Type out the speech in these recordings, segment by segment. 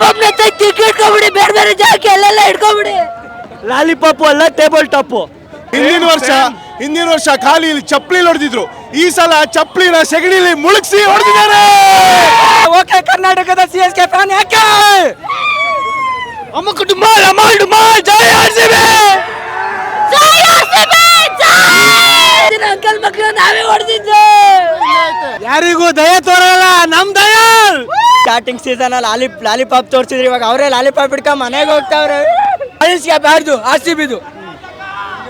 ಲಾಲಿಪಾಪ್ನ ಬೇರೆ ಬೇರೆ ಜಾಗಕ್ಕೆ ಎಲ್ಲೆಲ್ಲ ಇಟ್ಕೊಂಬಿಡಿ ಲಾಲಿಪಾಪ್ ಅಲ್ಲ ಟೇಬಲ್ ಟಾಪ್. ಹಿಂದಿನ ವರ್ಷ ಹಿಂದಿನ ವರ್ಷ ಖಾಲಿ ಇಲ್ಲಿ ಚಪ್ಪಲಿ ಹೊಡೆದಿದ್ರು. ಈ ಸಲ ಚಪ್ಪಲಿನ ಸೆಗಣಿಲಿ ಮುಳುಗಿಸಿ ಹೊಡೆದಿದ್ದಾರೆ. ಓಕೆ ಕರ್ನಾಟಕದ ಸಿ ಎಸ್ ಕೆ ಫ್ಯಾನ್ ಯಾಕೆ? ಅಮ್ಮ ಕುಟುಂಬ ಅಮ್ಮ ಕುಟುಂಬ ಜೈ ಆರ್ ಆರ್ಸಿಬಿ ಬಿ. ಅಂಕಲ್ ಮಕ್ಕಳು ನಾವೇ ಹೊಡೆದಿದ್ದು. ಯಾರಿಗೂ ದಯ ತೋರಲ್ಲ ನಮ್ ದಯಾಲ್ ಸ್ಟಾರ್ಟಿಂಗ್ ಸೀಸನ್ ಅಲ್ಲಿ ಲಾಲಿ ಲಾಲಿಪಾಪ್ ತೋರಿಸಿದ್ರು. ಇವಾಗ ಅವರೇ ಲಾಲಿಪಾಪ್ ಇಟ್ಕೊ ಮನೆಗೆ ಹೋಗ್ತಾವ್ರೆ. ಆರೆಂಜ್ ಕ್ಯಾಪ್ ಯಾರ್ದು? ಆರ್ ಸಿ ಬಿದು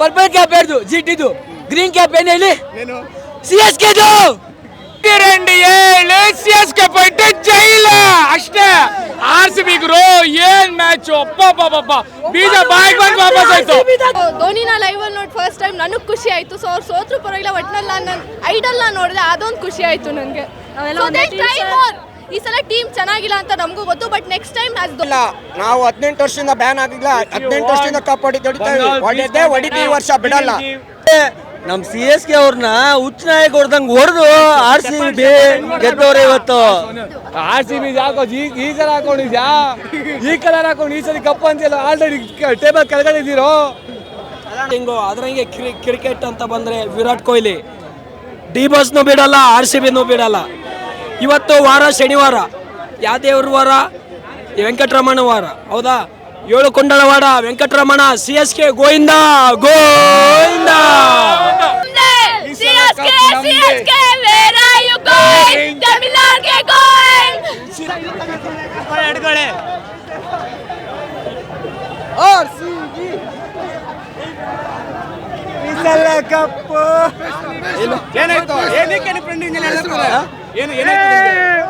ಪರ್ಪಲ್ ಕ್ಯಾಪ್ ಯಾರ್ದು? ಜಿಟಿದು ಗ್ರೀನ್ ಕ್ಯಾಪ್ ಏನ್ ಹೇಳಿ? ಸಿ ಎಸ್ ಕೆದು ರಂಡಿ ಏಳು ಸಿ ಎಸ್ ಕೆ ಪಾಯಿಂಟ್ ಜೈಲ. ಅಷ್ಟೇ. ಆರ್ ಸಿ ಬಿ ಗುರು ಏನ್ ಮ್ಯಾಚ್ ಅಪ್ಪ ಬೀಜ ಬಾಯಿಗೆ ಬಂದು ವಾಪಸ್ ಆಯ್ತು. ಧೋನಿನ ಲೈವ್ ಅಲ್ಲಿ ನೋಡಿ ಫಸ್ಟ್ ಟೈಮ್ ನನಗೆ ಖುಷಿ ಆಯ್ತು. ಸೊ ಅವ್ರು ಸೋತ್ರು ಪರವಾಗಿಲ್ಲ ಒಟ್ನಲ್ಲಿ ನಾನು ಐಡಲ್ನ ನೋಡಿದೆ ಅದೊಂದು ಖುಷಿ ಆಯ್ತು ನನಗೆ ಈ ಸಲ ಟೀಮ್ ಚೆನ್ನಾಗಿಲ್ಲ ಅಂತ ನಮಗೂ ಗೊತ್ತು ಬಟ್ ನೆಕ್ಸ್ಟ್ ಟೈಮ್ ಇಲ್ಲ. ನಾವು ಹದಿನೆಂಟು ವರ್ಷದಿಂದ ಬ್ಯಾನ್ ಆಗಿಲ್ಲ. ಹದಿನೆಂಟು ವರ್ಷದಿಂದ ಕಪ್ ಹೊಡಿತಾ ಹೊಡಿತೇವೆ ಹೊಡೆದೇ ಹೊಡಿತೀವಿ ಈ ವರ್ಷ ಬಿಡಲ್ಲ. ನಮ್ ಸಿ ಎಸ್ ಕೆ ಅವ್ರನ್ನ ಹುಚ್ಚ ನಾಯಕ ಹೊಡ್ದಂಗ್ ಹೊಡೆದು ಆರ್ ಸಿ ಬಿ ಗೆದ್ದವ್ರೆ ಇವತ್ತು. ಆರ್ ಸಿ ಬಿ ಯಾಕೋ ಈ ಈ ಕಲರ್ ಹಾಕೊಂಡಿದ್ಯಾ ಈ ಕಲರ್ ಹಾಕೊಂಡು ಈ ಸರಿ ಕಪ್ ಅಂತಿಲ್ಲ ಆಲ್ರೆಡಿ ಟೇಬಲ್ ಕೆಳಗಡೆ ಇದ್ದೀರೋ? ಹಿಂಗು ಅದ್ರಂಗೆ ಕ್ರಿಕೆಟ್ ಅಂತ ಬಂದ್ರೆ ವಿರಾಟ್ ಕೊಹ್ಲಿ. ಡಿ ಬಸ್ನು ಬಿಡಲ್ಲ ಆರ್ ಸಿ ಬಿನೂ ಬಿಡಲ್ಲ. ಇವತ್ತು ವಾರ ಶನಿವಾರ. ಯಾದೇವ್ರ ವಾರ? ವೆಂಕಟರಮಣ ವಾರ. ಹೌದಾ? ಏಳು ಕೊಂಡಳವಾಡ Venkataramana C S K Govinda Govinda!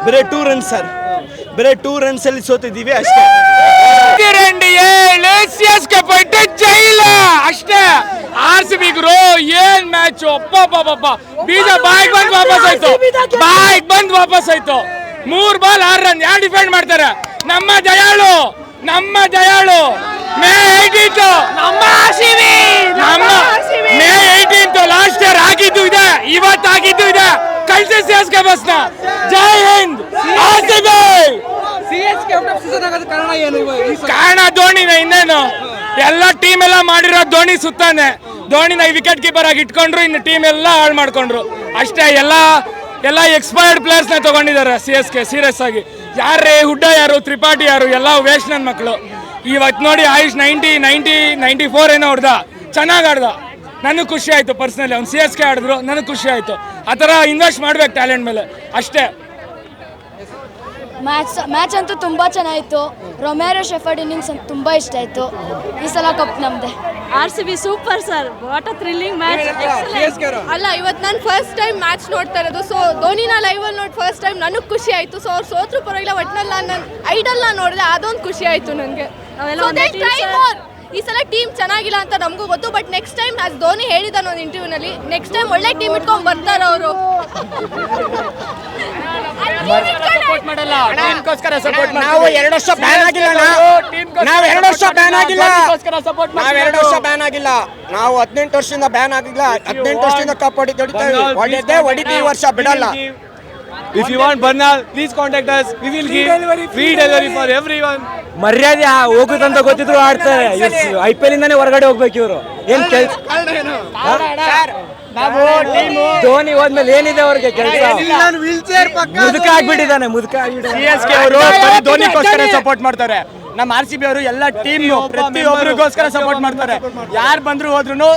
ಬರೀ ಟೂ ರನ್ಸ್ ಸರ್ ಬರೇ ಟೂ ರನ್ಸ್ ಅಲ್ಲಿ ಸೋತಿದ್ದೀವಿ ಅಷ್ಟೇ. ಪಾಯಿಂಟ್ ಜೈಲ ಅಷ್ಟೇ. ಆರ್ ಸಿ ಬಿ ಗುರು ಏನ್ ಮ್ಯಾಚ್ ಅಪ್ಪ ಬೀಜ ಬಾಯ್ ಬಂದ್ ವಾಪಸ್ ಆಯ್ತು. ಬಾಯ್ ಬಂದ್ ವಾಪಸ್ ಆಯ್ತು. ಮೂರ್ ಬಾಲ್ ಆರ್ ರನ್ ಯಾರು ಡಿಫೆಂಡ್ ಮಾಡ್ತಾರೆ? ನಮ್ಮ ಜಯಾಳು ನಮ್ಮ ಜಯಾಳು. ಮೇ ಏಯ್ಟೀನ್ತ್ ನಮ್ಮ ನಮ್ಮ ಮೇ ಏಯ್ಟೀನ್ತ್ ಲಾಸ್ಟ್ ಇಯರ್ ಆಗಿದ್ದು ಇದೆ. ಇವತ್ತು ಕಳ್ಸಿ ಸಿ ಎಸ್ ಕೆ ಬಸ್ನ. ಜೈ ಹಿಂದ್. C B. ಕಾರಣ ಇನ್ನೇನು? ಎಲ್ಲ ಟೀಮ್ ಎಲ್ಲ ಮಾಡಿರೋ ಧೋನಿ ಸುತ್ತಾನೆ. ಧೋನಿನ ವಿಕೆಟ್ ಕೀಪರ್ ಆಗಿ ಇಟ್ಕೊಂಡ್ರು ಇನ್ನು ಟೀಮ್ ಎಲ್ಲ ಹಾಳು ಮಾಡ್ಕೊಂಡ್ರು. ಅಷ್ಟೇ ಎಲ್ಲ ಎಲ್ಲ ಎಕ್ಸ್ಪೈರ್ಡ್ ಪ್ಲೇಯರ್ಸ್ನ ತಗೊಂಡಿದ್ದಾರೆ ಸಿ ಎಸ್ ಕೆ ಸೀರಿಯಸ್ ಆಗಿ. ಯಾರೇ ಹುಡ್ಡ ಯಾರು ತ್ರಿಪಾಠಿ ಯಾರು ಎಲ್ಲ ವೇಸ್ಟ್ ನನ್ನ ಮಕ್ಕಳು ಇವತ್ತು ನೋಡಿ Ayush ninety ninety ninety four ಏನೋ ಹೊಡ್ದ. ಚೆನ್ನಾಗಿ ಆಡ್ದ. ನನಗೆ ಖುಷಿ ಆಯಿತು ಪರ್ಸ್ನಲಿ ಅವ್ನು ಸಿ ಎಸ್ ಕೆ ಆಡಿದ್ರು ನನಗೆ ಖುಷಿ ಆಯಿತು. ಆ ಥರ ಇನ್ವೆಸ್ಟ್ ಮಾಡ್ಬೇಕು ಟ್ಯಾಲೆಂಟ್ ಮೇಲೆ ಅಷ್ಟೇ. ಮ್ಯಾಚ್ ಮ್ಯಾಚ್ ಅಂತೂ ತುಂಬ ಚೆನ್ನಾಗಿತ್ತು. ರೊಮ್ಯಾರೋ ಶೆಫರ್ಡ್ ಇನ್ನಿಂಗ್ಸ್ ಅಂತ ತುಂಬ ಇಷ್ಟ ಆಯಿತು. ಈ ಸಲ ಕಪ್ ನಮ್ಮದೇ R C B super sir what a thrilling match ಅಲ್ಲ ಇವತ್ತು ನಾನು ಫಸ್ಟ್ ಟೈಮ್ ಮ್ಯಾಚ್ ನೋಡ್ತಾ ಇರೋದು. ಸೊ ಧೋನಿನ ಲೈವಲ್ಲಿ ಅಲ್ಲಿ ನೋಡಿ ಫಸ್ಟ್ ಟೈಮ್ ನನಗೆ ಖುಷಿ ಆಯಿತು. ಸೊ ಅವ್ರು ಸೋತ್ರು ಪರವಾಗಿಲ್ಲ ಒಟ್ಟಿನಲ್ಲಿ ನಾನು ಐಡಲ್ನ ನೋಡಿದೆ ಅದೊಂದು ಖುಷಿ ಆಯಿತು ನನಗೆ ಈ ಸಲ ಟೀಮ್ ಚೆನ್ನಾಗಿಲ್ಲ ಅಂತ ನಮಗೂ ಗೊತ್ತು but next time as Dhoni ಹೇಳಿದಾನೆ ಒಂದು ಇಂಟರ್ವ್ಯೂನಲ್ಲಿ ನೆಕ್ಸ್ಟ್ ಟೈಮ್ ಒಳ್ಳೆ ಟೀಮ್ ಇಟ್ಕೊಂಡು ಬರ್ತಾರೆ ಅವರು. ನಾವು ಎರಡು ವರ್ಷ ಬ್ಯಾನ್ ಆಗಿಲ್ಲ ನಾವು ಎರಡು ವರ್ಷ ಬ್ಯಾನ್ ಆಗಿಲ್ಲ. ನಾವು ಎರಡು ವರ್ಷ ಬ್ಯಾನ್ ಆಗಿಲ್ಲ. ನಾವು ಹದಿನೆಂಟು ವರ್ಷದಿಂದ ಬ್ಯಾನ್ ಆಗಿಲ್ಲ. ಹದಿನೆಂಟು ವರ್ಷದಿಂದ ಕಪ್ ಹೊಡಿ ಹೊಡಿತೇವೆ ಹೊಡಿದ್ದೆ ಹೊಡಿತೀವಿ ಈ ವರ್ಷ ಬಿಡಲ್ಲ. If you want Burnol please contact us we will give free delivery for everyone ಮರ್ಯಾದೆ ಹೋಗುತ್ತಂತ ಗೊತ್ತಿದ್ರು ಆಡ್ತಾರೆ. ಐ ಪಿ ಎಲ್ ಇಂದಾನೆ ಹೊರಗಡೆ ಹೋಗ್ಬೇಕು ಇವರು. ಏನ್ ಕೆಲ್ಸ ಧೋನಿ ಹೋದ್ಮೇಲೆ ಏನಿದೆ ಅವ್ರಿಗೆ ಕೆಲಸ? ಮುದುಕ ಆಗ್ಬಿಟ್ಟಿದ್ದಾನೆ ಮುದುಕ ಸಿ ಎಸ್ ಕೆ ಅವರು ಬರೀ ಧೋನಿಗೋಸ್ಕರ ಸಪೋರ್ಟ್ ಮಾಡ್ತಾರೆ. ನಮ್ಮ ಆರ್ ಸಿ ಬಿ ಅವರು ಎಲ್ಲ ಟೀಮ್ ಪ್ರತಿಯೊಬ್ಬರಿಗೋಸ್ಕರ ಸಪೋರ್ಟ್ ಮಾಡ್ತಾರೆ. ಯಾರು ಬಂದ್ರು ಹೋದ್ರು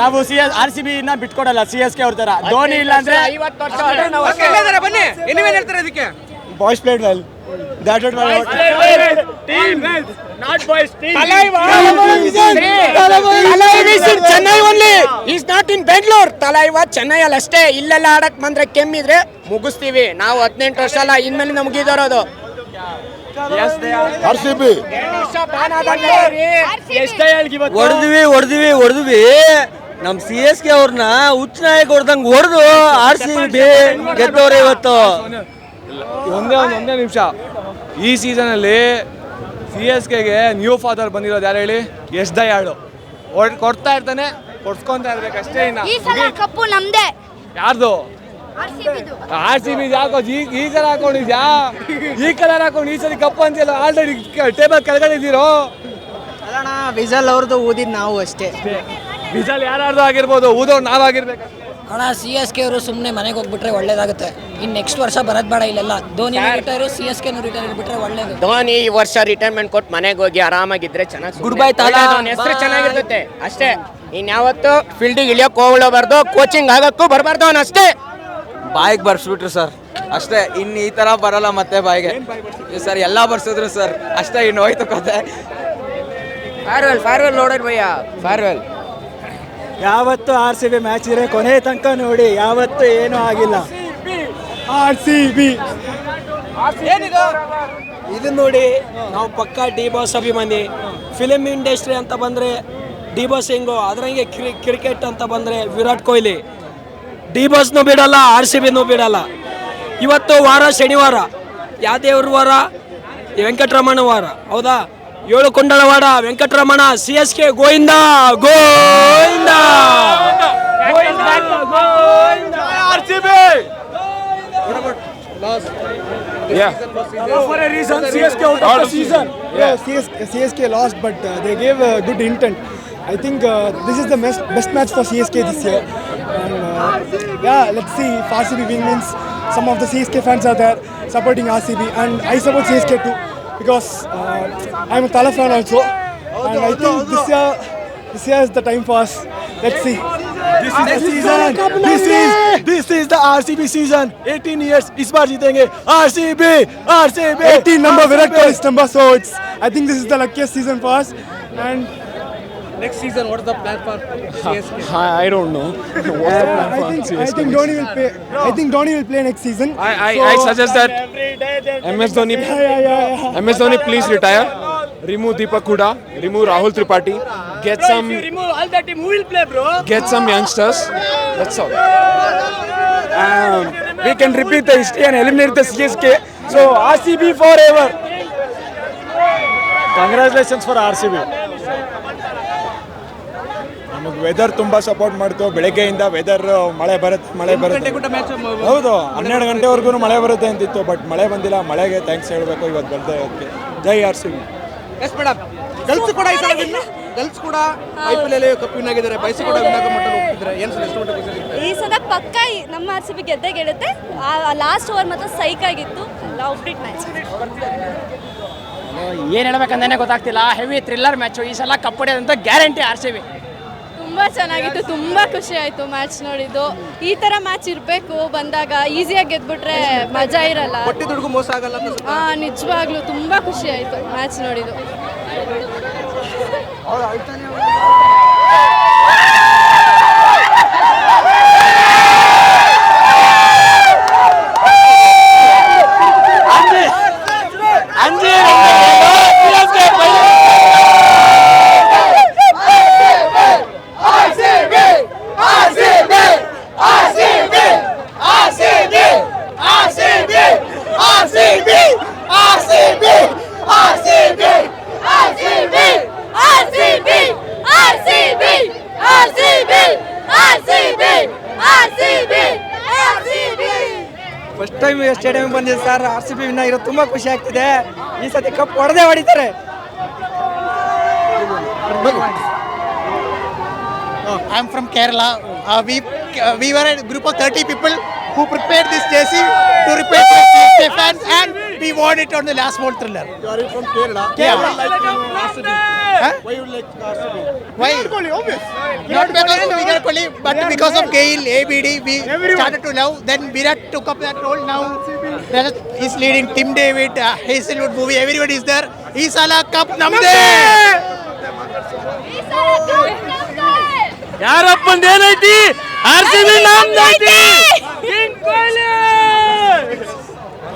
ನಾವು C S R C B ನ ಬಿಟ್ಕೊಡಲ್ಲ ಸಿ ಎಸ್ ಕೆ ಅವ್ರ ತರ ಧೋನಿ ಇಲ್ಲ ಅಂದ್ರೆ ಬನ್ನಿ ಏನೇನು ಹೇಳ್ತಾರೆ ಅದಕ್ಕೆ boys played well that Chennai only is not in Bengaluru Thalaiva Chennai ಅಲ್ಲಿ ಅಷ್ಟೇ ಇಲ್ಲೆಲ್ಲ ಆಡಕ್ ಬಂದ್ರೆ ಕೆಮ್ಮಿದ್ರೆ ಮುಗಿಸ್ತೀವಿ ನಾವು ಹದಿನೆಂಟು ವರ್ಷ ಅಲ್ಲ ಇನ್ಮೇಲೆ ಮುಗಿದೋರೋದು ಆರ್ ಸಿ ಬಿ ಹೊಡೆದ್ವಿ ಹೊಡೆದ್ವಿ ಹೊಡೆದ್ವಿ ನಮ್ ಸಿ ಎಸ್ ಕೆ ಅವ್ರನ್ನ ಉಚ್ಚ ನಾಯಕ್ ಹೊಡ್ದಂಗ್ ಹೊಡೆದು ಆರ್ ಸಿ ಬಿ ಗೆದ್ದವ್ರೆ ಇವತ್ತು ಒಂದೇ ಒಂದು ಒಂದೇ ನಿಮಿಷ. ಈ ಸೀಸನಲ್ಲಿ ಸಿ ಎಸ್ ಕೆಗೆ ನ್ಯೂ ಫಾದರ್ ಬಂದಿರೋದು ಯಾರು ಹೇಳಿ? ಎಸ್ ದಯಾಳು. ಹೊಡ್ ಕೊಡ್ತಾ ಇರ್ತಾನೆ ಕೊಡ್ಸ್ಕೊಂತ ಇರ್ಬೇಕು ಅಷ್ಟೇ ಇನ್ನ. ಈ ಸಲ ಕಪ್ಪು ನಮ್ಮದೇ ಯಾರ್ದು? ಆರ್ ಸಿ ಬಿ ಹಾಕೋದು ಈ ಈ ಕಲರ್ ಹಾಕೊಂಡಿದ್ಯಾ? ಈ ಕಲರ್ ಹಾಕೊಂಡು ಈ ಸರಿ ಕಪ್ಪು ಅಂತಿಲ್ಲ ಆಲ್ರೆಡಿ ಟೇಬಲ್ ಕೆಳಗಡೆ ಇದ್ದೀರೋ? ಅಲ್ಲಣ್ಣ ವಿಜಲ್ ಅವ್ರದ್ದು ಊದಿದ್ ನಾವು ಅಷ್ಟೇ. ವಿಜಲ್ ಯಾರ್ಯಾರ್ದು ಆಗಿರ್ಬೋದು ಊದೋರು ನಾವಾಗಿರ್ಬೇಕು ಅಣ್ಣ ಸಿ ಎಸ್ ಕೆ ಅವರು ಸುಮ್ಮನೆ ಮನೆಗೆ ಹೋಗ್ಬಿಟ್ರೆ ಒಳ್ಳೇದಾಗುತ್ತೆ. ಇನ್ನು ನೆಕ್ಸ್ಟ್ ವರ್ಷ ಬರೋದ್ ಬೇಡ ಇಲ್ಲೆಲ್ಲ. Dhoni retire C S K retire ಬಿಟ್ರೆ ಒಳ್ಳೇದು. ಧೋನಿ ಈ ವರ್ಷ ರಿಟೈರ್ಮೆಂಟ್ ಕೊಟ್ಟು ಮನೆಗೆ ಹೋಗಿ ಆರಾಮಾಗಿದ್ರೆ ಚೆನ್ನಾಗಿ ಗುಡ್ ಬೈ ತಾತ. ಹೆಸರು ಚೆನ್ನಾಗಿರುತ್ತೆ. ಅಷ್ಟೇ. ಇನ್ಯಾವತ್ತು ಫೀಲ್ಡಿಗೆ ಇಳಿಯೋಕೆ ಹೋಗ್ಲಬಾರ್ದು ಕೋಚಿಂಗ್ ಆಗಕ್ಕೂ ಬರಬಾರ್ದು ಅವನು ಅಷ್ಟೇ ಬಾಯಿಗೆ ಬರ್ಸ್ಬಿಟ್ರು ಸರ್. ಅಷ್ಟೇ. ಇನ್ನು ಈ ಥರ ಬರಲ್ಲ ಮತ್ತೆ ಬಾಯಿಗೆ. ಸರ್ ಎಲ್ಲ ಬರ್ಸಿದ್ರು ಸರ್. ಅಷ್ಟೇ ಇನ್ನು ಹೋಯ್ತು ಕತೆ. ಫಾರ್ವೆಲ್ ಫಾರ್ವೆಲ್ ನೋಡೋಣ ಭಯ್ಯ. ಫಾರ್ವೆಲ್ ಯಾವತ್ತು ಆರ್ ಸಿ ಬಿ ಮ್ಯಾಚ್ ಇದ್ರೆ ಕೊನೆ ತನಕ ನೋಡಿ ಯಾವತ್ತು ಏನೂ ಆಗಿಲ್ಲ. R C B. ಇದು ನೋಡಿ ನಾವು ಪಕ್ಕಾ ಡಿ ಬಾಸ್ ಅಭಿಮಾನಿ ಫಿಲಿಮ್ ಇಂಡಸ್ಟ್ರಿ ಅಂತ ಬಂದರೆ ಡಿ ಬಾಸ್ ಹೆಂಗು ಅದ್ರಂಗೆ ಕ್ರಿ ಕ್ರಿಕೆಟ್ ಅಂತ ಬಂದರೆ ವಿರಾಟ್ ಕೊಹ್ಲಿ. ಡಿ ಬಾಸ್ನು ಬಿಡಲ್ಲ ಆರ್ ಸಿ ಬಿನೂ ಬಿಡಲ್ಲ. ಇವತ್ತು ವಾರ ಶನಿವಾರ ಯಾವ ದೇವ್ರ ವಾರ ವೆಂಕಟರಮಣ ವಾರ ಹೌದಾ? ಏಳು ಕೊಂಡಳವಾಡ Venkataramana C S K Govinda Govinda R C B For a reason, CSK out of the season. Yeah, CSK, CSK lost, but uh, they gave uh, good intent. I think uh, this is the best, best match for CSK this year. And uh, yeah, let's see if RCB win means some of the CSK fans are there supporting RCB, and I support CSK too because uh, I'm a Tala fan also. And I think this year, this year is the time for us. Let's see. This is the season. This is this is the RCB season. 18 years. इस बार जीतेंगे RCB. RCB. 18 number Virat Kohli's number. So it's. I think this is the luckiest season for us. And next season, what's the plan for CSK? I, I don't know. What's the plan I for think, CSK? I think Donny will play. I think Donny will play next season. I, I, so, I suggest that MS Dhoni, yeah, yeah, yeah, yeah. MS Dhoni, please retire. Remove Deepak Kuda, Remove Rahul Tripathi. Get bro, some. If you remove all that team, who will play, bro? Get some youngsters. That's all. Um, we can repeat the history and eliminate the CSK. So RCB forever. Congratulations for RCB. ನಮಗೆ weather ತುಂಬ support ಮಾಡ್ತು. ಬೆಳಗ್ಗೆಯಿಂದ weather ಮಳೆ ಬರುತ್ತೆ ಮಳೆ ಬರುತ್ತೆ ಹೌದು ಹನ್ನೆರಡು ಗಂಟೆವರೆಗೂ ಮಳೆ ಬರುತ್ತೆ ಅಂತಿತ್ತು ಬಟ್ ಮಳೆ ಬಂದಿಲ್ಲ. ಮಳೆಗೆ ಥ್ಯಾಂಕ್ಸ್ ಹೇಳಬೇಕು ಇವತ್ತು ಬರ್ತಾ ಇರೋದಕ್ಕೆ Jai R C S madam girls ಕೂಡ ಈ ಸಲ ಗರ್ಲ್ಸ್ ಕೂಡ I P L cup win ಆಗಿದ್ದಾರೆ. ಬಯಸಿ ಕೂಡ ವಿನ್ ಆಗೋ ಮಟ್ಟ ಹೋಗ್ತಿದ್ದಾರೆ ಏನು ಸರ್ ಎಷ್ಟು ಮಟ್ಟಿಗೆ ಖುಷಿ ಈ ಸಲ ಪಕ್ಕ ನಮ್ಮ ಆರ್ ಸಿ ಬಿ ಗೆದ್ದೇ ಗೆಡುತ್ತೆ ಲಾಸ್ಟ್ ಓವರ್ ಮಾತ್ರ ಸೈಕ್ ಆಗಿತ್ತು. ಲವ್ ಮ್ಯಾಚ್ ಏನು ಗೊತ್ತಾಗ್ತಿಲ್ಲ. ಹೆವಿ ಥ್ರಿಲ್ಲರ್ ಮ್ಯಾಚು ಈ ಸಲ ಕಪ್ ಹೊಡೆಯೋದಂತ ಗ್ಯಾರಂಟಿ ಆರ್ ಸಿ ಬಿ. ತುಂಬ ಚೆನ್ನಾಗಿತ್ತು ತುಂಬಾ ಖುಷಿ ಆಯಿತು ಮ್ಯಾಚ್ ನೋಡಿದ್ದು. ಈ ಥರ ಮ್ಯಾಚ್ ಇರಬೇಕು ಬಂದಾಗ ಈಸಿಯಾಗಿ ಗೆದ್ಬಿಟ್ರೆ ಮಜಾ ಇರಲ್ಲ. ಹೊಟ್ಟೆ ದುಡ್ಗೂ ಮೋಸ ಆಗಲ್ಲ ಅಂತ ಸ್ವಲ್ಪ ಹಾಂ ನಿಜವಾಗ್ಲೂ ತುಂಬ ಖುಷಿ ಆಯ್ತು ಮ್ಯಾಚ್ ನೋಡಿದ್ದು. ಸ್ಟೇಡಿಯಂ ಬಂದಿದೆ sir. R C B win ಆಗಿರೋದು ತುಂಬಾ ಖುಷಿ ಆಗ್ತಿದೆ. ಈ ಸತಿ ಕಪ್ ಹೊಡೆದೇ ಹೊಡಿತಾರೆ. I am from Kerala we we were group of thirty people who prepare this JC to repair fans and we won it on the last ball thriller. You are from Kerala. Kerala. Huh? Why you like RCB? Why? Not because of Virat Kohli, but because of Gail, ABD, we started to love. Then Virat took up that role. Now Rajat is leading. Tim David, uh, Hazelwood movie, everybody is there. Isala Cup Namde! ಯಾರಪ್ಪಂದ ಏನೈತಿ R C B ನಮ್ದೈತಿ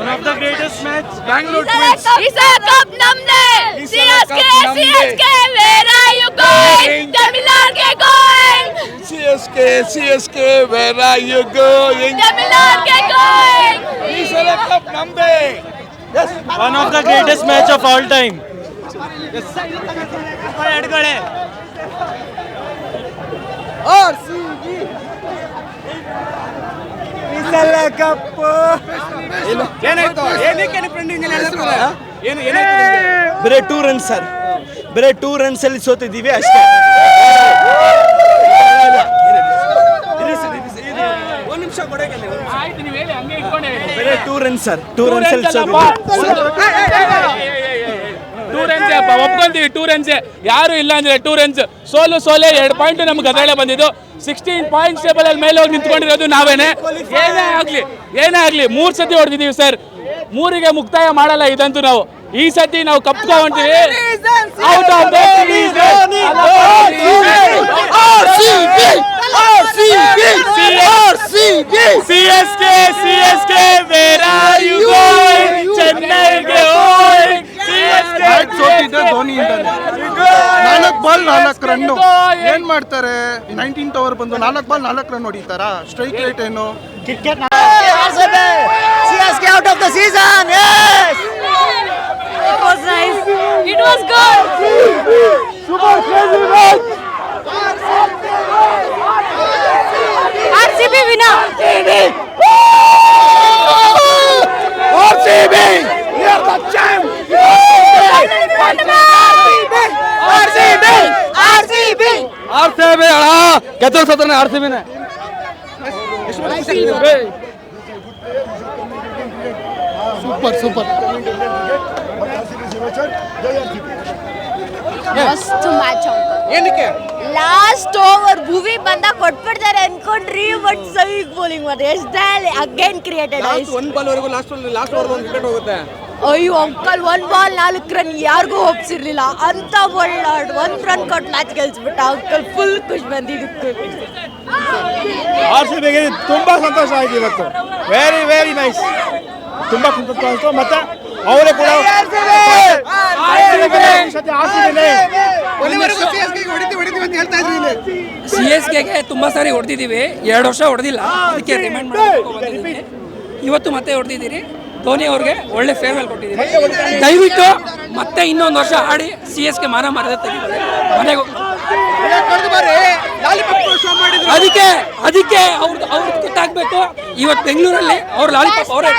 one of the greatest match, Bangalore Twins. a cup number. CSK, CSK, where are you going? Tamil Nadu going. CSK, CSK, where are you going? Tamil Nadu going. a cup number. Yes. One of the greatest match of all time. Yes. Or C ಏನಾಯ್ತು? ಏನಕ್ಕೆ friend ಏನು ಬರೀ two run sir ಬರೀ two runs ಅಲ್ಲಿ ಸೋತಿದ್ದೀವಿ ಅಷ್ಟೇ. ಒಂದು ನಿಮಿಷ ಆಯ್ತು ನೀವು ಹೇಳಿ ಹಂಗೆ ಇಟ್ಕೊಂಡೆ. ಬರೀ two runs sir two runs ಅಲ್ಲಿ ಟೂ ಅಪ್ಪ ಒಪ್ಕೊಂತೀವಿ ಟೂ ರನ್ಸ್ ಯಾರು ಇಲ್ಲ ಅಂದ್ರೆ ಟೂ ರನ್ಸ್ ಸೋಲು ಸೋಲೆ ಎರಡು ಪಾಯಿಂಟ್ ನಮ್ಗೆ ಗದಳೆ ಬಂದಿದ್ದು. ಸಿಕ್ಸ್ಟೀನ್ ಪಾಯಿಂಟ್ಸ್ ಟೇಬಲ್ ಅಲ್ಲಿ ಮೇಲೆ ಹೋಗಿ ನಿಂತ್ಕೊಂಡಿರೋದು ನಾವೇನೆ. ಏನೇ ಆಗ್ಲಿ ಏನೇ ಆಗ್ಲಿ ಮೂರ್ ಸತಿ ಹೊಡೆದಿದ್ದೀವಿ ಸರ್ ಮೂರಿಗೆ ಮುಕ್ತಾಯ ಮಾಡಲ್ಲ ಇದಂತೂ ನಾವು. ಈ ಸತಿ ನಾವು cup ತಗೊಂತೀವಿ out of C S K C S K where are you going ಚೆನ್ನೈಗೆ ಹೋಯ್ ಸಿ ಎಸ್ ಕೆ ಸೋತಿದ್ದೆ ಧೋನಿ ನಾಲ್ಕು ಬಾಲ್ ನಾಲ್ಕು ರನ್ನು. ಏನ್ ಮಾಡ್ತಾರೆ? ನೈನ್ಟೀನ್ ಓವರ್ ಬಂದು ನಾಲ್ಕು ಬಾಲ್ ನಾಲ್ಕು ರನ್ ಹೊಡಿತಾರಾ? ಸ್ಟ್ರೈಕ್ ರೇಟ್ ಏನು? Cricket out of the nice. It was good. RCB winner. R C B ಅಣ್ಣ ಗೆದ್ದಲ್ ಸತ್ತಾನೆ ಆರ್ ಸಿ ಬಿನೇ ಸೂಪರ್ ಸೂಪರ್ ಮಸ್ತ್ ಮ್ಯಾಚ್ ಏನಕ್ಕೆ ಲಾಸ್ಟ್ ಓವರ್ ಭುವಿ ಬಂದಾಗ ಕೊಟ್ಬಿಡ್ತಾರೆ ಅನ್ಕೊಂಡ್ರಿ ಬಟ್ ಸೈಗ್ ಬೌಲಿಂಗ್ ಮಾಡಿದೆ ಎಷ್ಟ್ ಅಗೇನ್ ಕ್ರಿಯೇಟೆಡ್ ಒಂದ್ ಬಾಲ್ ವರೆಗೂ ಲಾಸ್ಟ್ ಲಾಸ್ಟ್ ಓವರ್ ಒಂದು ವಿಕೆಟ್ ಹೋಗುತ್ತೆ ಅಯ್ಯೋ ಅಂಕಲ್ ಒನ್ ಬಾಲ್ ನಾಲ್ಕು ರನ್ ಯಾರಿಗೂ ಒಪ್ಸಿರ್ಲಿಲ್ಲ. ಅಂತ ಒಳ್ಳೆ ಒಂದು ರನ್ ಕೊಟ್ಟು ಮ್ಯಾಚ್ ಗೆಲ್ಸ್ಬಿಟ್ಟ ಅಂಕಲ್ ಫುಲ್ ಖುಷಿ ಬಂದಿದ್ದಕ್ಕೆ. ಆರ್ ಸಿ ಬಿಗೆ ತುಂಬಾ ಸಂತೋಷ ಆಯ್ತು ಇವತ್ತು. ವೆರಿ ವೆರಿ ನೈಸ್ ತುಂಬಾ ಸಂತೋಷ ಆಯ್ತು. ಮತ್ತೆ ಅವರೇ ಕೂಡ ಹೊಡಿತೀವಿ ಹೊಡಿತೀವಿ ಅಂತ ಹೇಳ್ತಾ ಇದ್ರಿ ಇಲ್ಲಿ ಸಿ ಎಸ್ ಕೆಗೆ ತುಂಬ ಸಾರಿ ಹೊಡೆದಿದ್ದೀವಿ ಎರಡು ವರ್ಷ ಹೊಡೆದಿಲ್ಲ. ಅದಕ್ಕೆ ರಿಮೈಂಡ್ ಮಾಡಿ ಇವತ್ತು ಮತ್ತೆ ಹೊಡೆದಿದ್ದೀರಿ? ಧೋನಿ ಅವ್ರಿಗೆ ಒಳ್ಳೆ ಫೇರ್ವೆಲ್ ಕೊಟ್ಟಿದ್ದೀನಿ. ದಯವಿಟ್ಟು ಮತ್ತೆ ಇನ್ನೊಂದು ವರ್ಷ ಆಡಿ ಸಿ ಎಸ್ ಕೆ ಮಾನ ಮರದ ತೆಗಿತಾರೆ. ಮನೆಗೆ ಹೋಗ್- ಲಾಲಿಪಾಪ್ ಶೋ ಮಾಡಿದ್ರು. ಅದಕ್ಕೆ ಅದಕ್ಕೆ ಅವ್ರದ್ದು ಅವ್ರದ್ದು ಗೊತ್ತಾಗಬೇಕು. ಇವತ್ತು ಬೆಂಗಳೂರಲ್ಲಿ ಅವ್ರ ಲಾಲಿಪಾಪ್ ಅವರೇ.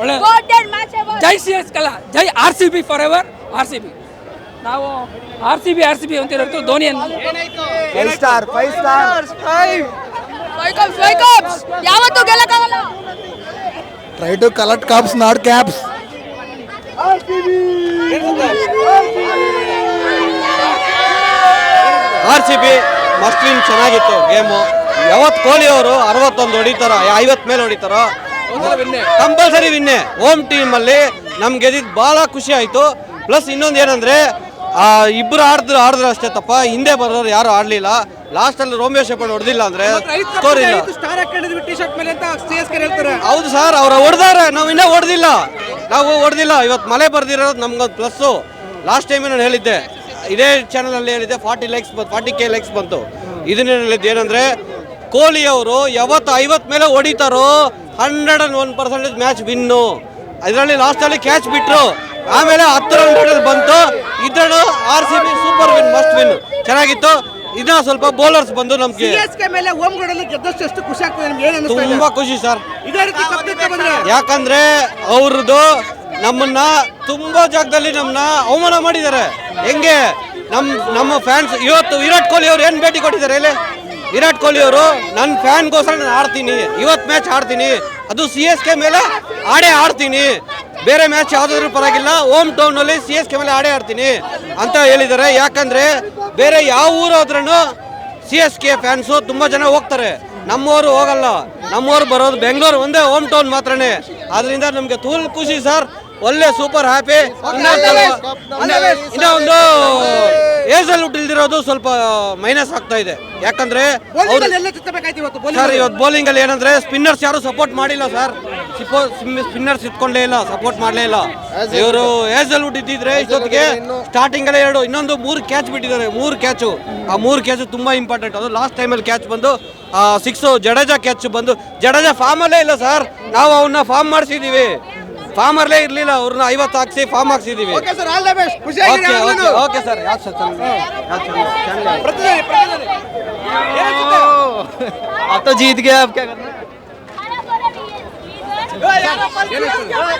ಒಳ್ಳೆ ಜೈ ಸಿ ಎಸ್ ಕಲ್ಲ ಜೈ R C B forever R C B ನಾವು R C B R C B ಅಂತ ಹೇಳ್ತು ಧೋನಿ ಅಂತ ಫೈವ್ ಸ್ಟಾರ್ ಫೈವ್ ಸ್ಟಾರ್ ಯಾವತ್ತೂ ಗೆಲ್ಲಕ್ಕಾಗಲ್ಲ. Try to collect cups not caps R C B must ಚೆನ್ನಾಗಿತ್ತು ಗೇಮು ಯಾವತ್ತು ಕೊಹ್ಲಿ ಅವರು ಅರವತ್ತೊಂದು ಹೊಡಿತಾರೋ ಐವತ್ತು ಮೇಲೆ ಹೊಡಿತಾರೋ ಕಂಪಲ್ಸರಿ ವಿನ್ನೆ ಹೋಮ್ ಟೀಮ್ ಅಲ್ಲಿ ನಮ್ಗೆ ಗೆದ್ದಿದ್ದು ಬಹಳ ಖುಷಿ ಆಯಿತು. ಪ್ಲಸ್ ಇನ್ನೊಂದು ಏನಂದ್ರೆ ಆ ಇಬ್ರು ಆಡಿದ್ರು ಆಡಿದ್ರು ಅಷ್ಟೇ ತಪ್ಪ. ಹಿಂದೆ ಬರೋರು ಯಾರು ಆಡ್ಲಿಲ್ಲ. ಲಾಸ್ಟಲ್ಲಿ ರೋಮಿಯೋ ಶೆಪರ್ಡ್ ಹೊಡೆದಿಲ್ಲ ಅಂದ್ರೆ ಸ್ಕೋರ್ ಇಲ್ಲ. ಹೌದು ಸರ್ ಅವ್ರು ಹೊಡೆದಾರೆ. ನಾವು ಇನ್ನೂ ಹೊಡೆದಿಲ್ಲ. ನಾವು ಹೊಡೆದಿಲ್ಲ. ಇವತ್ತು ಮಳೆ ಬರ್ದಿರೋದು ನಮ್ಗೊಂದು ಪ್ಲಸ್ಸು ಲಾಸ್ಟ್ ಟೈಮ್ ನಾನು ಹೇಳಿದ್ದೆ. ಇದೇ ಚಾನಲಲ್ಲಿ ಹೇಳಿದ್ದೆ ಫಾರ್ಟಿ ಲೈಕ್ಸ್ ಬಂತು ಫಾರ್ಟಿ ಕೆ ಲೈಕ್ಸ್ ಬಂತು. ಇದನ್ನೇ ಹೇಳಿದ್ದು ಏನಂದ್ರೆ ಕೊಹ್ಲಿ ಅವರು ಯಾವತ್ತು ಐವತ್ತು ಮೇಲೆ ಹೊಡಿತಾರೋ hundred and one percentage match win ಅದರಲ್ಲಿ ಲಾಸ್ಟಲ್ಲಿ ಕ್ಯಾಚ್ ಬಿಟ್ರು. ಆಮೇಲೆ ಹತ್ತು ರನ್ ಬಂತು. ಇದನ್ನು R C B super win must win ಚೆನ್ನಾಗಿತ್ತು. ಇದನ್ನ ಸ್ವಲ್ಪ ಬೌಲರ್ಸ್ ಬಂದು ನಮ್ಗೆ ಮೇಲೆ ಓಮ್ ಗೋಡಲ್ಲಿ ಗೆದ್ದಷ್ಟು ಎಷ್ಟು ಖುಷಿ ಆಗ್ತದೆ ನಿಮ್ಗೆ? ಏನು ಅನಿಸ್ತಾ ತುಂಬಾ ಖುಷಿ ಸರ್. ಇದೇ ರೀತಿ ಕಪ್ ಗೆದ್ದ ಬಂದ್ರೆ? ಯಾಕಂದ್ರೆ ಅವ್ರದ್ದು ನಮ್ಮನ್ನ ತುಂಬಾ ಜಾಗದಲ್ಲಿ ನಮ್ಮನ್ನ ಅವಮಾನ ಮಾಡಿದ್ದಾರೆ. ಹೆಂಗೆ? ನಮ್ ನಮ್ಮ ಫ್ಯಾನ್ಸ್ ಇವತ್ತು ವಿರಾಟ್ ಕೊಹ್ಲಿ ಅವ್ರು ಏನ್ ಭೇಟಿ ಕೊಟ್ಟಿದ್ದಾರೆ ಇಲ್ಲಿ ವಿರಾಟ್ ಕೊಹ್ಲಿ ಅವರು ನನ್ನ ಫ್ಯಾನ್ಗೋಸ್ಕರ ನಾನು ಆಡ್ತೀನಿ. ಇವತ್ತು ಮ್ಯಾಚ್ ಆಡ್ತೀನಿ. ಅದು ಸಿ ಎಸ್ ಕೆ ಮೇಲೆ ಆಡೇ ಆಡ್ತೀನಿ. ಬೇರೆ ಮ್ಯಾಚ್ ಯಾವ್ದಾದ್ರು ಪರವಾಗಿಲ್ಲ ಹೋಮ್ ಟೌನ್ ಅಲ್ಲಿ ಸಿ ಎಸ್ ಕೆ ಮೇಲೆ ಆಡೇ ಆಡ್ತೀನಿ ಅಂತ ಹೇಳಿದ್ದಾರೆ. ಯಾಕಂದ್ರೆ ಬೇರೆ ಯಾವ ಊರು ಹೋದ್ರೂ ಸಿ ಎಸ್ ಕೆ ಫ್ಯಾನ್ಸು ತುಂಬಾ ಜನ ಹೋಗ್ತಾರೆ. ನಮ್ಮವರು ಹೋಗಲ್ಲ. ನಮ್ಮವರು ಬರೋದು ಬೆಂಗಳೂರು ಒಂದೇ ಹೋಮ್ ಟೌನ್ ಮಾತ್ರನೇ. ಆದ್ರಿಂದ ನಮಗೆ ತೂಲ್ ಖುಷಿ ಸರ್. ಒಳ್ಳೆ ಸೂಪರ್ ಹ್ಯಾಪಿ. ಇನ್ನ ಒಂದು ಏಜಲ್ಲಿ ಹುಟ್ಟಿಲ್ದಿರೋದು ಸ್ವಲ್ಪ ಮೈನಸ್ ಆಗ್ತಾ ಇದೆ. ಯಾಕಂದ್ರೆ ಸರ್ ಇವತ್ತು ಬೌಲಿಂಗ್ ಅಲ್ಲಿ ಏನಂದ್ರೆ ಸ್ಪಿನ್ನರ್ಸ್ ಯಾರು ಸಪೋರ್ಟ್ ಮಾಡಿಲ್ಲ ಸರ್. ಸ್ಪಿನ್ನರ್ಸ್ ಇಟ್ಕೊಂಡೇ ಇಲ್ಲ ಸಪೋರ್ಟ್ ಮಾಡಲೇ ಇಲ್ಲ. ಇವರು ಏಜಲ್ ಇದ್ದಿದ್ರೆ ಇಷ್ಟೊತ್ತಿಗೆ ಸ್ಟಾರ್ಟಿಂಗ್ ಅಲ್ಲೇ ಎರಡು ಇನ್ನೊಂದು ಮೂರು ಕ್ಯಾಚ್ ಬಿಟ್ಟಿದ್ದಾರೆ ಮೂರು ಕ್ಯಾಚು ಆ ಮೂರು ಕ್ಯಾಚ್ ತುಂಬಾ ಇಂಪಾರ್ಟೆಂಟ್ ಅದು ಲಾಸ್ಟ್ ಟೈಮಲ್ಲಿ ಕ್ಯಾಚ್ ಬಂದು ಸಿಕ್ಸ್ ಜಡೇಜಾ ಕ್ಯಾಚ್ ಬಂದು ಜಡೇಜಾ ಫಾರ್ಮ್ ಅಲ್ಲೇ ಇಲ್ಲ ಸರ್. ನಾವು ಅವನ್ನ ಫಾರ್ಮ್ ಮಾಡಿಸಿದೀವಿ. ಫಾರ್ಮ್ ಅಲ್ಲೇ ಇರ್ಲಿಲ್ಲ ಅವ್ರನ್ನ ಐವತ್ತು ಹಾಕ್ಸಿ form ಹಾಕ್ಸಿದೀವಿ okay sir all the best ಖುಷಿಯಾಗಿರಿ okay okay ಯಾವಾಗ್ಲೂನು. Okay sir ಯಾವ್ದು ಸರ್ ಚೆನ್ನಾಗಿ ಪ್ರತಿದಿನ ಪ್ರತಿದಿನ ಏನ್ ಅನ್ಸುತ್ತೆ? अब तो जीत गया अब क्या करना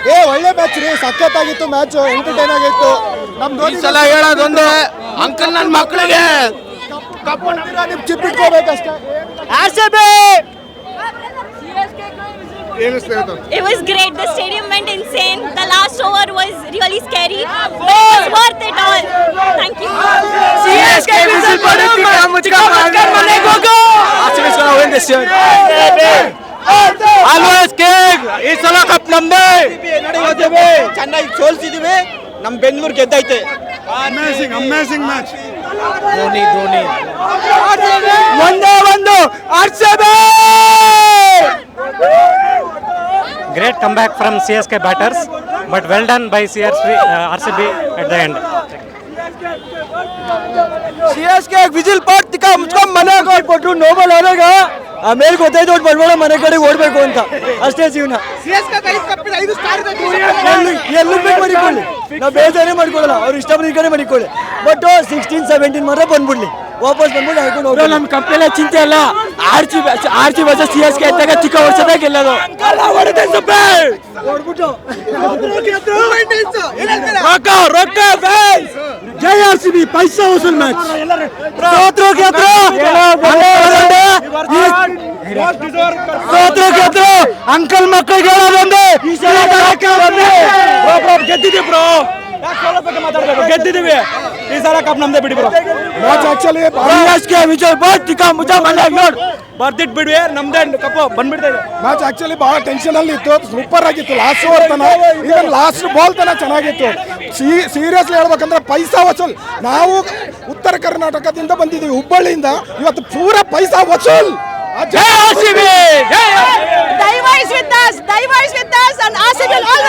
ಏ ಒಳ್ಳೆ ಮ್ಯಾಚ್ ರೀ ಸಖತ್ತಾಗಿತ್ತು ಮ್ಯಾಚ್ ಎಂಟರ್ಟೈನ್ ಆಗಿತ್ತು ನಮ್ ಈ ಸಲ ಹೇಳೋದೊಂದೇ ಅಂಕಲ್ ನನ್ನ ಮಕ್ಕಳಿಗೆ ಕಪ್ಪು ನಿಮ್ ಚಿಪ್ಪಿಟ್ಕೋಬೇಕಷ್ಟೇ It was great. The stadium went insane. The last over was really scary. But it was worth it all. Thank you. ಈ ಸಲ ಕಪ್ ನಮ್ದೇ ಚೆನ್ನಾಗಿ ಸೋಲ್ಸಿದೀವಿ ನಮ್ Bengaluru ಗೆದ್ದೈತೆ amazing amazing match Dhoni Dhoni ಒಂದೇ ಒಂದು RCB Great back from C S K batters but well done by C R C R C B ಡ್ರ್ಯಾಂಡ್ C S K whistle ಪಾಡ್ತಿಕ ಮುಚ್ಕೊಂಡು ಮನೆ ಕೊಟ್ಟರು ನೋಬಲ್ ಆದಾಗ ಆಮೇಲೆ ಗೊತ್ತಾಯ್ತು ಅವ್ರು ಬಂದ್ಬೇಡ ಮನೆ ಕಡೆ ಓಡಬೇಕು ಅಂತ. ಅಷ್ಟೇ ಜೀವನ. ಎಲ್ಲಿ ಬೇಕು ಮಾಡಿಕೊಳ್ಳಿ. ನಾವು ಬೇಜಾರೇ ಮಾಡ್ಕೊಳ್ಳಲ್ಲ ಅವ್ರು ಇಷ್ಟ ಬಂದ ಕಡೆ ಮಾಡಿಕೊಳ್ಳಿ. ಬಟ್ ಸಿಕ್ಸ್ಟೀನ್ ಸೆವೆಂಟೀನ್ ಮಾತ್ರ ಬಂದ್ಬಿಡ್ಲಿ. ವಾಪಸ್ ಬಂದ್ಬಿಟ್ಟು ಹಾಕೊಂಡು ಹೋಗಿ ನಮ್ಮ ಕಂಪ್ನಿಲ್ಲ ಚಿಂತೆ ಅಲ್ಲ R G R G bus C S K ಇದ್ದಾಗ ಚಿಕ್ಕ ವರ್ಷದಾಗ ಗೆಲ್ಲೋದು ರೊಕ್ಕ ರೊಕ್ಕ ಜೈ ಆರ್ ಸಿ ಬಿ ಪೈಸಾ ವಸೂಲ್ ಮ್ಯಾಚ್ ಸೋತ್ರು ಗೆದ್ರು ಸೋತ್ರು ಗೆದ್ರು ಅಂಕಲ್ ಮಕ್ಕಳಿಗೆ ಹೇಳೋದೊಂದೇ ಗೆದ್ದಿದೆ ಸಲ ಗೆದ್ದಿದ್ದೀವಿ. ಈ ಸಲ ಕಪ್ ನಮ್ದೇ ಬಿಡಿ ಬ್ರೋ ಮ್ಯಾಚ್ ಆಕ್ಚುಲಿ ಕೆ ವಿಜಯ್ ಬಾತ್ ಟಿಕಾ ಮುಜಾ ಮನ್ಯಾಗ ನೋಡ್. ಬರ್ದಿಟ್ ಬಿಡ್ವಿ ನಮ್ದೇ ಕಪ್ಪು ಬಂದ್ಬಿಡ್ತೇವೆ ಮ್ಯಾಚ್ ಆಕ್ಚುಲಿ ಬಹಳ ಟೆನ್ಷನ್ ಅಲ್ಲಿ ಇತ್ತು. ಸೂಪರ್ ಆಗಿತ್ತು. ಲಾಸ್ಟ್ ಓವರ್ ತನ. ಈವನ್ ಲಾಸ್ಟ್ ಬಾಲ್ ತನ ಚೆನ್ನಾಗಿತ್ತು. ಸೀರಿಯಸ್ಲಿ ಹೇಳ್ಬೇಕಂದ್ರೆ ಪೈಸಾ ವಸೂಲ್. ನಾವು ಉತ್ತರ ಕರ್ನಾಟಕದಿಂದ ಬಂದಿದ್ದೀವಿ. ಹುಬ್ಬಳ್ಳಿಯಿಂದ. ಇವತ್ತು ಪೂರ ಪೈಸಾ ವಸೂಲ್. ಜೈ RCB! ಜಯ is with us. Daiva is with us and RCB will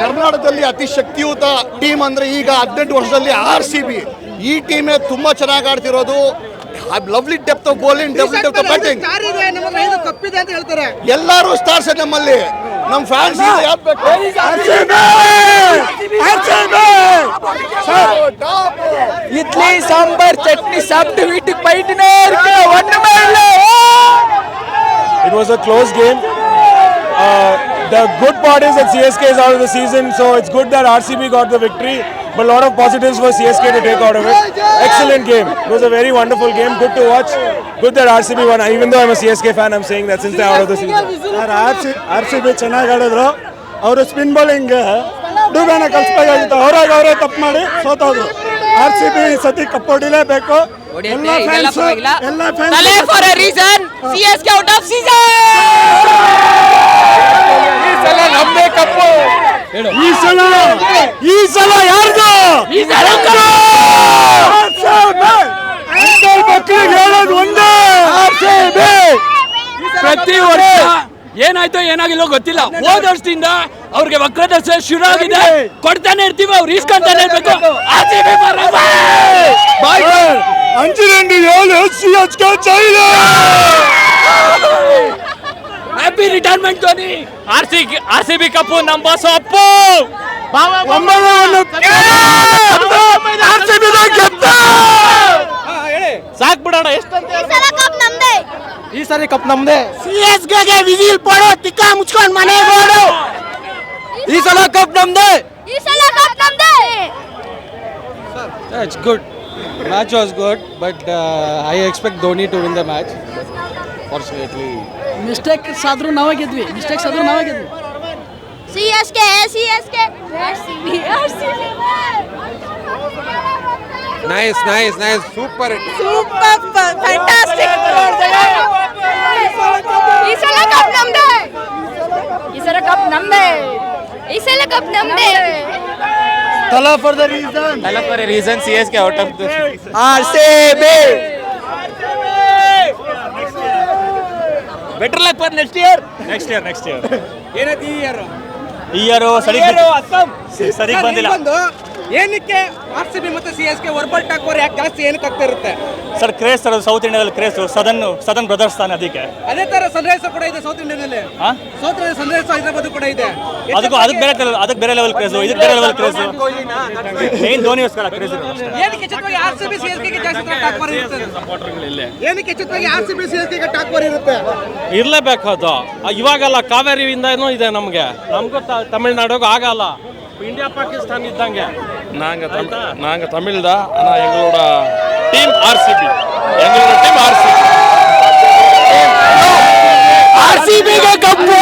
ಕರ್ನಾಟಕದಲ್ಲಿ ಅತಿ ಶಕ್ತಿಯುತ ಟೀಮ್ ಅಂದ್ರೆ ಈಗ ಹದಿನೆಂಟು ವರ್ಷದಲ್ಲಿ ಆರ್ ಸಿ ಬಿ ಈ ಟೀಮೇ ತುಂಬಾ ಚೆನ್ನಾಗಿ ಆಡ್ತಿರೋದು. Lovely depth of bowling depth of batting. ತಪ್ಪಿದೆ ಅಂತ ಹೇಳ್ತಾರೆ. ಎಲ್ಲರೂ ಸ್ಟಾರ್ಸ್ ನಮ್ಮಲ್ಲಿ. ನಮ್ಮ ಫ್ಯಾನ್ಸ್ ಇಡ್ಲಿ ಸಾಂಬಾರ್ ಚಟ್ನಿ ಸಾಪ್ಟು வீட்டுக்கு போயிட்டுனே இருக்கு ஒண்ணுமே இல்ல It was a close game. Uh, the good part is that CSK is out of the season, so it's good that RCB got the victory. But a lot of positives for CSK to take out of it. Excellent game. It was a very wonderful game. Good to watch. Good that RCB won. Even though I'm a CSK fan, I'm saying that since they're out of the season. R C B ಚೆನ್ನಾಗಿ ಆಡಿದ್ರು ಅವರು spin bowling ಡೂಬಾನ ಕಲ್ಸ್ಬೇಕಾಗಿತ್ತು ಅವ್ರಾಗ ಅವರೇ ತಪ್ಪು ಮಾಡಿ ಸೋತೋದ್ರು R C B ಸತಿ ಕಪ್ಪೊಡಿಲೇಬೇಕು ಎಲ್ಲ fans ಎಲ್ಲ fans for a reason. CSK out of season. ಈ ಸಲ ನಮ್ದೇ ಕಪ್ಪು ಈ ಸಲ ಈ ಸಲ ಯಾರ್ದು? ಮಕ್ಕಳಿಗೆ ಹೇಳೋದು ಒಂದೇ. ಪ್ರತಿ ವರ್ಷ ಏನಾಯ್ತೋ ಏನಾಗಿಲ್ಲೋ ಗೊತ್ತಿಲ್ಲ. ಹೋದ ವರ್ಷದಿಂದ ಅವ್ರಿಗೆ ವಕ್ರದರ್ಶ ಶುರು ಆಗಿದೆ. ಕೊಡ್ತಾನೆ ಇರ್ತೀವಿ ಅವ್ರು ಇಸ್ಕೊಂತಾನೆ ಇರ್ಬೇಕು. ಅಂಜಿನ ಏಳು ಸಿ ಹಚ್ಕೋ happy retirement Dhoni R C R C B cup ನಮ್ಮ ಬಾಸ್ ಅಪ್ಪು ಸಾಕ್ ಬಿಡೋಣ ಎಷ್ಟಂತ ಈ ಸಲ ಕಪ್ ನಮ್ದೇ ಈ ಸಾರಿ ಕಪ್ ನಮ್ದೇ ಸಿಎಸ್ಗೆ ವಿಸಿಲ್ ಪಡೋ ತಿಕ್ಕ ಮುಚ್ಕೊಂಡು ಮನೆಗೆ ಓಡು ಈ ಸಲ ಕಪ್ ನಮ್ದೇ ಈ ಸಲ ಕಪ್ ನಮ್ದೇ It's good. Match was good, but uh, I expect Dhoni to win the match. Fortunately, mistakes ಆದ್ರೂ ನಾವೇ ಗೆದ್ವಿ ಮಿಸ್ಟೇಕ್ಸ್ ಆದ್ರೂ ನಾವೇ ಗೆದ್ವಿ CSK CSK RCB RCB nice nice nice super super fantastic ಈ ಸಲ ಕಪ್ ನಮ್ದೇ. ಈ ಸಲ ಕಪ್ ನಮ್ದೇ. ಈ ಸಲ ಕಪ್ ನಮ್ದೇ. Tala for the reason. Tala for a reason CSK out of the RCB. Better luck for next year. Next year, next year. ಏನೈತಿ ಈ ಇಯರ್ ಈ ಇಯರ್ ಸರಿಗೆ ಬಂದಿಲ್ಲ ಬಂದು ಏನಕ್ಕೆ ಆರ್ ಸಿ ಬಿ ಮತ್ತು ಸಿ ಎಸ್ ಕೆ ಒರ್ಬಲ್ ಟಾಕೋರ್ ಯಾಕೆ ಜಾಸ್ತಿ ಏನಕ್ಕೆ ಆಗ್ತಾ ಇರುತ್ತೆ? ಸರ್ ಕ್ರೇಸ್ ಸರ್ ಸೌತ್ ಇಂಡಿಯಾದಲ್ಲಿ ಕ್ರೇಸ್ ಸದನ್ ಸದನ್ ಬ್ರದರ್ಸ್ ತಾನೆ ಅದಕ್ಕೆ. ಅದೇ ತರ ಸನ್ರೈಸರ್ ಕೂಡ ಇದೆ ಸೌತ್ ಇಂಡಿಯಾದಲ್ಲಿ ಹಾ? ಸೌತ್ ಸನ್ರೈಸ್ ಹೈದರಾಬಾದ್ ಕೂಡ ಇದೆ. ಅದಕ್ಕೂ ಅದಕ್ಕೆ ಬೇರೆ ಅದಕ್ಕೆ ಬೇರೆ ಲೆವೆಲ್ ಕ್ರೇಸ್ ಇದಕ್ಕೆ ಬೇರೆ ಲೆವೆಲ್ ಕ್ರೇಸ್ ಮೇನ್ ಧೋನಿಗೋಸ್ಕರ ಕ್ರೇಸ್ ಏನಕ್ಕೆ ಹೆಚ್ಚುತ್ತಾಗಿ R C B C S ಜಾಸ್ತಿ ಟಾಕೋರ್ ಇರುತ್ತೆ? ಏನಕ್ಕೆ ಹೆಚ್ಚುತ್ತಾಗಿ ಆರ್ ಸಿ ಬಿ ಸಿ ಎಸ್ಗೆ ಬರ ಇರುತ್ತೆ? ಇರಲೇಬೇಕು ಅದು. ಇವಾಗಲ್ಲ ಕಾವೇರಿಯಿಂದನೂ ಇದೆ ನಮಗೆ. ನಮಗೂ ತಮಿಳ್ನಾಡಿಗೆ ಆಗಲ್ಲ. ಇಂಡಿಯಾ ಪಾಕಿಸ್ತಾನ ಇದ್ದಂಗೆ நாங்க தமிழ் நாங்க தமிழ் தான் ஆனா எங்களோட டீம் ஆர்சிபி எங்களோட டீம் ஆர்சிபி ಆರ್ ಸಿ ಬಿಗೆ ಕಪ್ಪು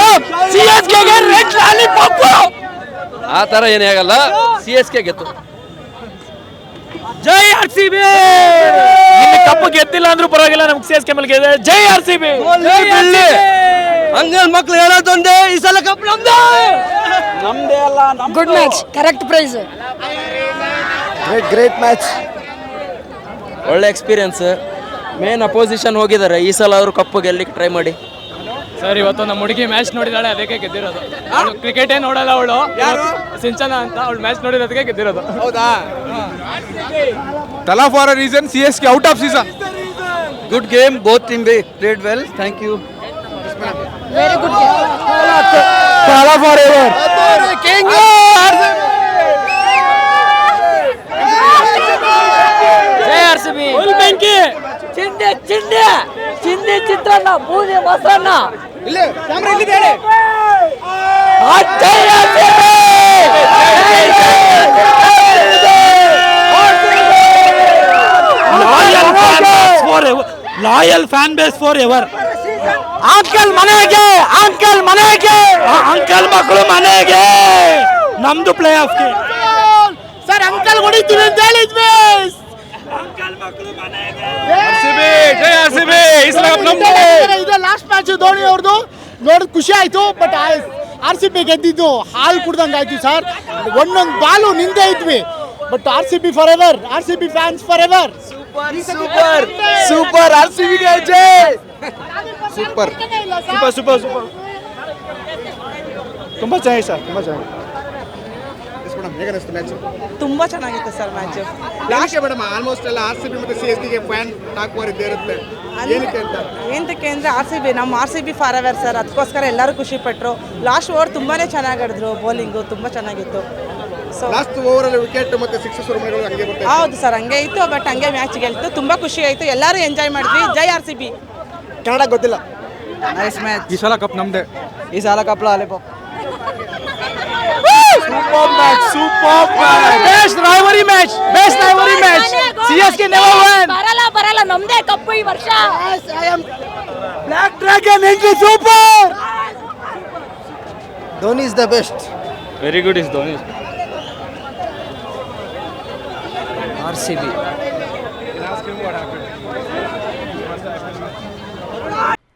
ಸಿ ಎಸ್ ಕೆಗೆ ರೆಡ್ ಲಾಲಿಪಾಪ್ ಆ ಥರ ಏನೇ ಆಗಲ್ಲ ಸಿ ಎಸ್ ಕೆ ಗೆತ್ತು ಜೈ ಆರ್ ಸಿ ಬಿ ಕಪ್ಪು ಗೆದ್ದಿಲ್ಲ ಅಂದ್ರೂ ಪರವಾಗಿಲ್ಲ ನಮ್ಗೆ ಸಿ ಎಸ್ ಕೆ ಮೇಲೆ ಗೆದ್ದೆ ಜೈ ಆರ್ ಸಿ ಬಿ ಹಂಗಲ್ ಮಕ್ಳು ಹೇಳೋದೊಂದೇ ಈ ಸಲ ಕಪ್ ನಮ್ದೇ. ನಮ್ದೇ ಅಲ್ಲ good match correct price great great match ಒಳ್ಳೆ ಎಕ್ಸ್ಪೀರಿಯನ್ಸ್ ಮೇನ್ ಅಪೋಸಿಷನ್ ಹೋಗಿದ್ದಾರೆ. ಈ ಸಲ ಅವರು ಕಪ್ಪು ಗೆಲ್ಲಿಕ್ಕೆ ಟ್ರೈ ಮಾಡಿ. ಸರ್ ಇವತ್ತು ನಮ್ಮ ಹುಡುಗಿ ಮ್ಯಾಚ್ ನೋಡಿದಾಳೆ ಅದಕ್ಕೆ ಗೆದ್ದಿರೋದು. ಕ್ರಿಕೆಟ್ ಕ್ರಿಕೆಟೇ ನೋಡಲ್ಲ ಅವಳು. ಸಿಂಚನ ಅಂತ ಅವಳು ಮ್ಯಾಚ್ ನೋಡಿರೋದಕ್ಕೆ ಗೆದ್ದಿರೋದು. ಹೌದಾ? Thala for a reason C S K out of season good game both team played well thank you very good for for ever. Jai R C B ಬೆಂಕಿ ಚಿಂದೆ ಚಿಂದೆ ಚಿಂದೆ ಚಿತ್ರಾನ್ನ ಬೂದಿ ಮೊಸರನ್ನ ಇಲ್ಲ camera Jai R C loyal fan base for ever uncle ಮನೆಗೆ uncle ಮನೆಗೆ ಅಂಕಲ್ ಮಕ್ಕಳು ಮನೆಗೆ ನಮ್ದು ಪ್ಲೇ ಆಫ್ಗೆ ಸರ್ ಅಂಕಲ್ ಹೊಡಿತೀವಿ ಅಂತ ಹೇಳಿದ್ವಿ RCB, ಜೈ ಆರ್ಸಿಬಿ ಈ ಸಲ ಕಪ್ ನಮ್ದು ಇದೆ ಲಾಸ್ಟ್ ಮ್ಯಾಚ್ ಧೋನಿ ಅವ್ರದ್ದು ನೋಡಿ ಖುಷಿ ಆಯ್ತು ಬಟ್ ಆರ್ ಸಿ ಬಿ ಗೆದ್ದಿದ್ದು ಹಾಲು ಕುಡ್ದಂಗೆ ಆಯ್ತು ಸರ್ ಒಂದೊಂದು ಬಾಲು ನಿಂತೇ ಇದ್ವಿ but R C B for ever R C B fans for ever super super R C ಬಿಗೆ Jai super super super super ತುಂಬ ಚೆನ್ನಾಗಿ ಸರ್ ತುಂಬ ಚೆನ್ನಾಗಿ ತುಂಬಾ ಚೆನ್ನಾಗಿತ್ತು sir match last madam almost ಎಲ್ಲ ಆರ್ ಸಿ ಬಿ ಮತ್ತೆ ಸಿ ಎಸ್ಗೆ ಫ್ಯಾನ್ ಟಾಕೋರ್ ಇದ್ದೇ ಇರುತ್ತೆ. ಏನಕ್ಕೆ ಅಂತ? ಏನಕ್ಕೆ ಅಂದರೆ ಆರ್ ಸಿ ಬಿ ನಮ್ಮ R C B for ever sir ಅದಕ್ಕೋಸ್ಕರ ಎಲ್ಲರೂ ಖುಷಿ ಪಟ್ಟರು ಲಾಸ್ಟ್ ಓವರ್ ತುಂಬಾ ಚೆನ್ನಾಗಿ ಆಡಿದ್ರು. ಬೌಲಿಂಗು ತುಂಬ ಚೆನ್ನಾಗಿತ್ತು. ಸೊ ಲಾಸ್ಟ್ ಓವರ್ ಅಲ್ಲಿ ವಿಕೆಟ್ ಮತ್ತೆ ಸಿಕ್ಸಸ್ ಹಂಗೆ ಹೌದು ಸರ್ ಹಂಗೆ ಇತ್ತು ಬಟ್ ಹಂಗೆ ಮ್ಯಾಚ್ ಗೆಲ್ತು. ತುಂಬ ಖುಷಿ ಆಯಿತು. ಎಲ್ಲರೂ ಎಂಜಾಯ್ ಮಾಡಿದ್ವಿ. Jai R C B Kannada ಗೊತ್ತಿಲ್ಲ. ನೈಸ್ ಮ್ಯಾಚ್ ಈ ಸಲ ಕಪ್ ನಮ್ದೆ. ಈ ಸಲ cup lollipop best rivalry match best rivalry match CSK never won ಬರಲ್ಲ ಬರಲ್ಲ ನಮ್ದೇ ಕಪ್ ಈ ವರ್ಷ. I am black dragon entry super Dhoni is the best very good is Dhoni R C B